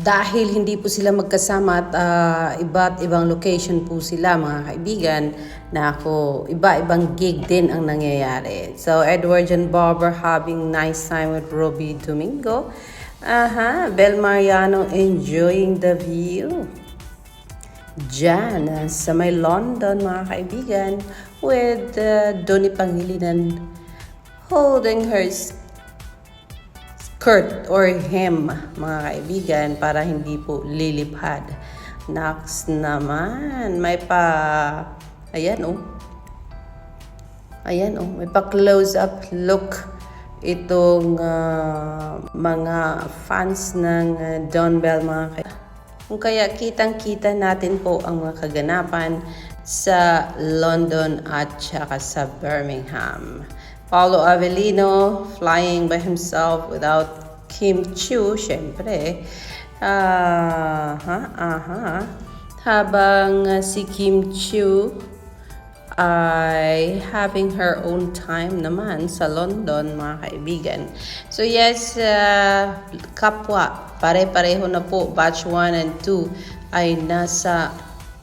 dahil hindi po sila magkasama at ah, iba't ibang location po sila mga kaibigan na ako iba-ibang gig din ang nangyayari. So Edward and Bob are having nice time with Robbie Domingo. Aha, Bel Mariano enjoying the view. Diyan sa may London mga kaibigan with uh, Donnie Pangilinan holding her skirt or hem, mga kaibigan, para hindi po lilipad. Next naman, may pa, ayan oh. Ayan oh, may pa close up look itong ah, mga fans ng ah, Don Bell mga kaibigan. Kung kaya kitang-kita natin po ang mga kaganapan sa London at saka sa Birmingham. Paulo Avellino flying by himself without Kim Chiu, syempre. Aha, aha. Habang si Kim Chiu ay having her own time naman sa London, mga kaibigan. So yes, uh, kapwa, pare-pareho na po, batch 1 and 2 ay nasa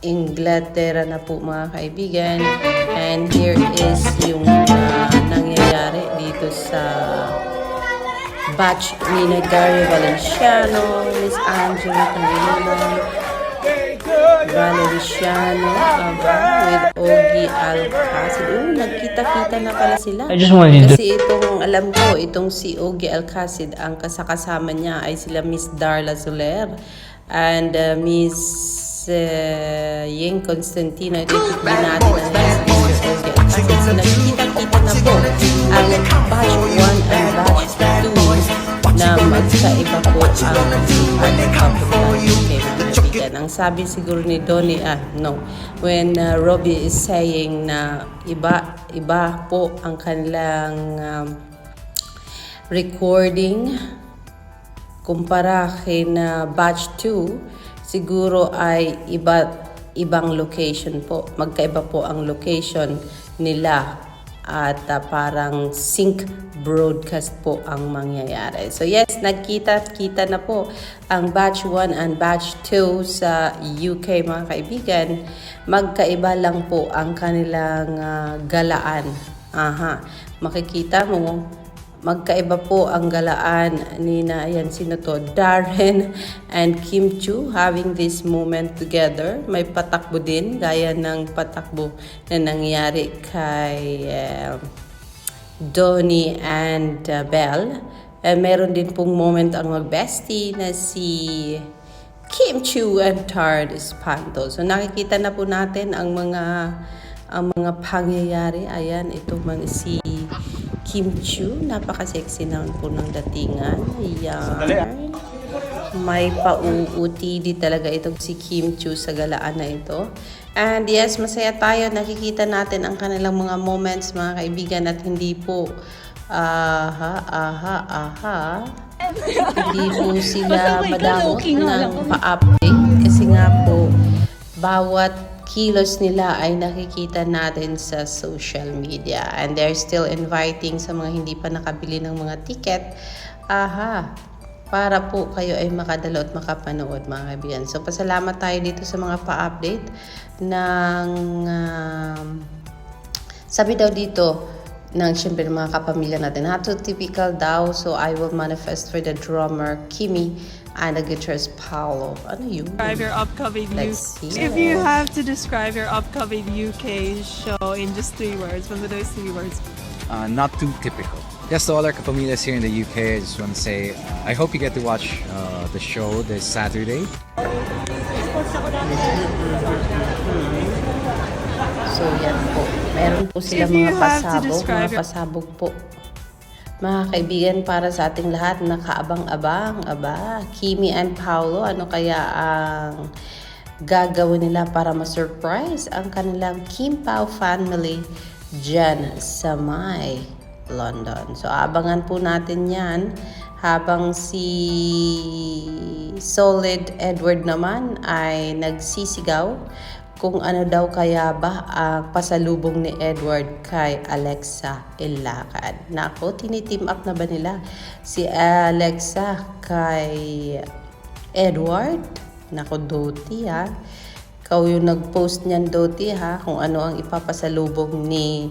Inglaterra na po mga kaibigan. And here is yung uh, nangyayari dito sa batch ni na Gary Valenciano, Miss Angela Pangilinan, Valeriano, aba, with Ogie Alcacid. Oh, nagkita-kita na pala sila. I just wanted to Kasi itong, alam ko, itong si Ogie Alcacid, ang kasakasama niya ay sila Miss Darla Soler and uh, Miss uh, Ying Constantino. Ito din natin ang Miss Ogie Alcacid. So, nagkita-kita na po ang batch 1 and batch 2 na magkaiba po ang kaibigan. Ang sabi siguro ni Donnie, ah, no, when uh, Robbie is saying na iba, iba po ang kanilang um, recording kumpara kay na batch 2, siguro ay iba, ibang location po. Magkaiba po ang location nila at ah, parang sync broadcast po ang mangyayari. So yes, nagkita-kita na po ang batch 1 and batch 2 sa UK mga kaibigan. Magkaiba lang po ang kanilang ah, galaan. Aha, makikita mo Magkaiba po ang galaan ni na, ayan, sino to? Darren and Kim Chu having this moment together. May patakbo din, gaya ng patakbo na nangyari kay uh, Donnie and uh, Belle. And meron din pong moment ang mag-bestie na si Kim Chu and Tard Espanto. So nakikita na po natin ang mga ang mga pangyayari. Ayan, ito man si Kim Chu. Napaka-sexy naman po ng datingan. Ayan. May pauutidi talaga itong si Kim Chu sa galaan na ito. And yes, masaya tayo. Nakikita natin ang kanilang mga moments, mga kaibigan, at hindi po aha, aha, aha. hindi po sila madamot ng pa-update. Kasi nga po, bawat kilos nila ay nakikita natin sa social media. And they're still inviting sa mga hindi pa nakabili ng mga ticket. Aha, para po kayo ay makadalo at makapanood mga kaibigan. So pasalamat tayo dito sa mga pa-update ng um, sabi daw dito ng syempre ng mga kapamilya natin. Not too typical daw, so I will manifest for the drummer Kimi and the guitarist Paolo. Ano yun? describe your upcoming Let's UK. see. If you have to describe your upcoming UK show in just three words, what are those three words? uh, not too typical. Yes, to all our kapamilyas here in the UK, I just want to say uh, I hope you get to watch uh, the show this Saturday. So yan po. Meron po sila If you mga have to pasabog, describe mga your- pasabog po. Mga kaibigan, para sa ating lahat, nakaabang-abang, aba, Kimi and Paolo, ano kaya ang gagawin nila para ma-surprise ang kanilang Kim Pao family dyan sa may London. So, abangan po natin yan habang si Solid Edward naman ay nagsisigaw kung ano daw kaya ba ang pasalubong ni Edward kay Alexa Ilacad. Nako, tiniteam up na ba nila si Alexa kay Edward. Nako, Doti ha. Ikaw yung nag-post niyan, Doti ha, kung ano ang ipapasalubong ni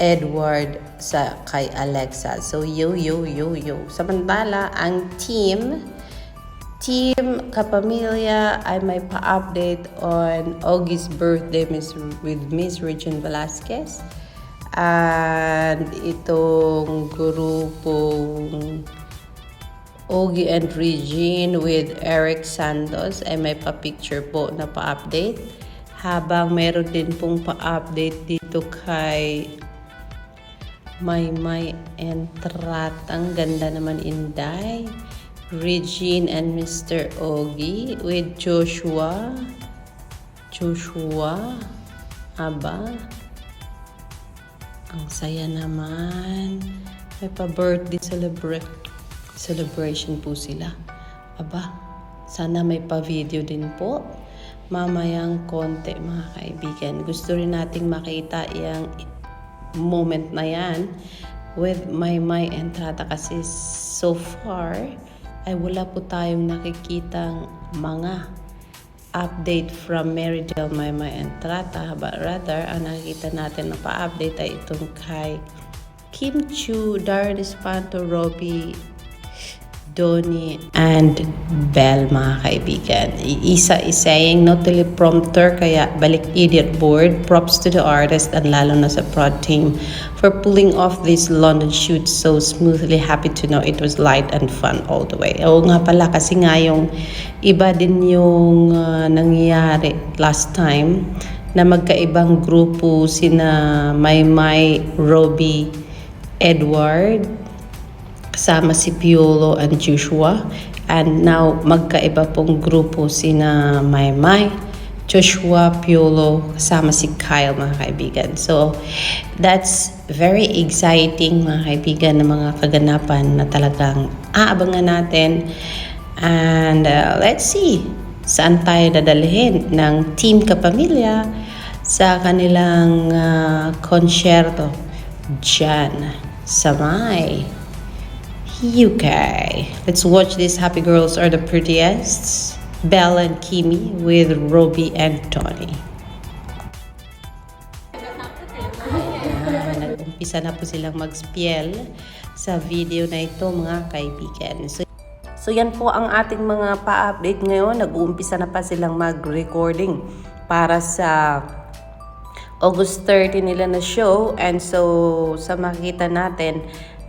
Edward sa kay Alexa. So, yo, yo, yo, yo. Samantala, ang team, Team Kapamilya ay may pa-update on Augie's birthday Miss, with Miss Regine Velasquez. And itong grupong Ogie and Regine with Eric Santos ay may pa-picture po na pa-update. Habang meron din pong pa-update dito kay May May Entrat. Ang ganda naman Inday. Regine and Mr. Ogie with Joshua. Joshua. Aba. Ang saya naman. May pa-birthday celebra- celebration po sila. Aba, sana may pa-video din po. Mamayang konti mga kaibigan. Gusto rin nating makita yung moment na yan with my my entrata kasi so far ay wala po tayong nakikitang mga update from Meridel My My Entrata but rather ang nakikita natin na pa-update ay itong kay Kim Chu, Darren Espanto, Robbie Donnie and Bell mga kaibigan. Isa-isayang no teleprompter kaya balik idiot board. Props to the artist and lalo na sa prod team for pulling off this London shoot so smoothly. Happy to know it was light and fun all the way. Oo nga pala kasi nga yung iba din yung uh, nangyayari last time na magkaibang grupo sina Maymay, Robbie, Edward, kasama si Piolo and Joshua. And now, magkaiba pong grupo sina Maymay, Joshua, Piolo, kasama si Kyle, mga kaibigan. So, that's very exciting, mga kaibigan, na mga kaganapan na talagang aabangan natin. And uh, let's see, saan tayo dadalhin ng Team Kapamilya sa kanilang uh, konsyerto dyan sa may UK. Let's watch these happy girls are the prettiest. Belle and Kimi with Robbie and Tony. Nag-umpisa na po silang mag-spiel sa video na ito mga kaibigan. So, so yan po ang ating mga pa-update ngayon. Nag-uumpisa na pa silang mag-recording para sa August 30 nila na show and so sa makita natin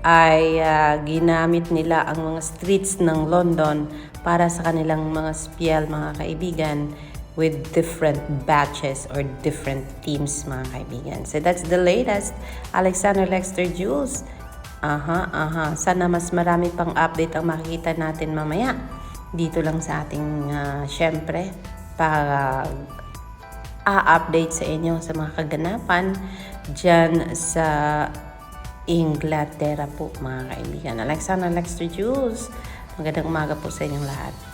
ay ah, ginamit nila ang mga streets ng London para sa kanilang mga spiel mga kaibigan with different batches or different teams mga kaibigan. So that's the latest. Alexander Lexter Jules. Aha, aha. Sana mas marami pang update ang makikita natin mamaya. Dito lang sa ating, ah, syempre, para a-update sa inyo sa mga kaganapan dyan sa Inglaterra po mga kaibigan. Alexander Lexter Jules, magandang umaga po sa inyong lahat.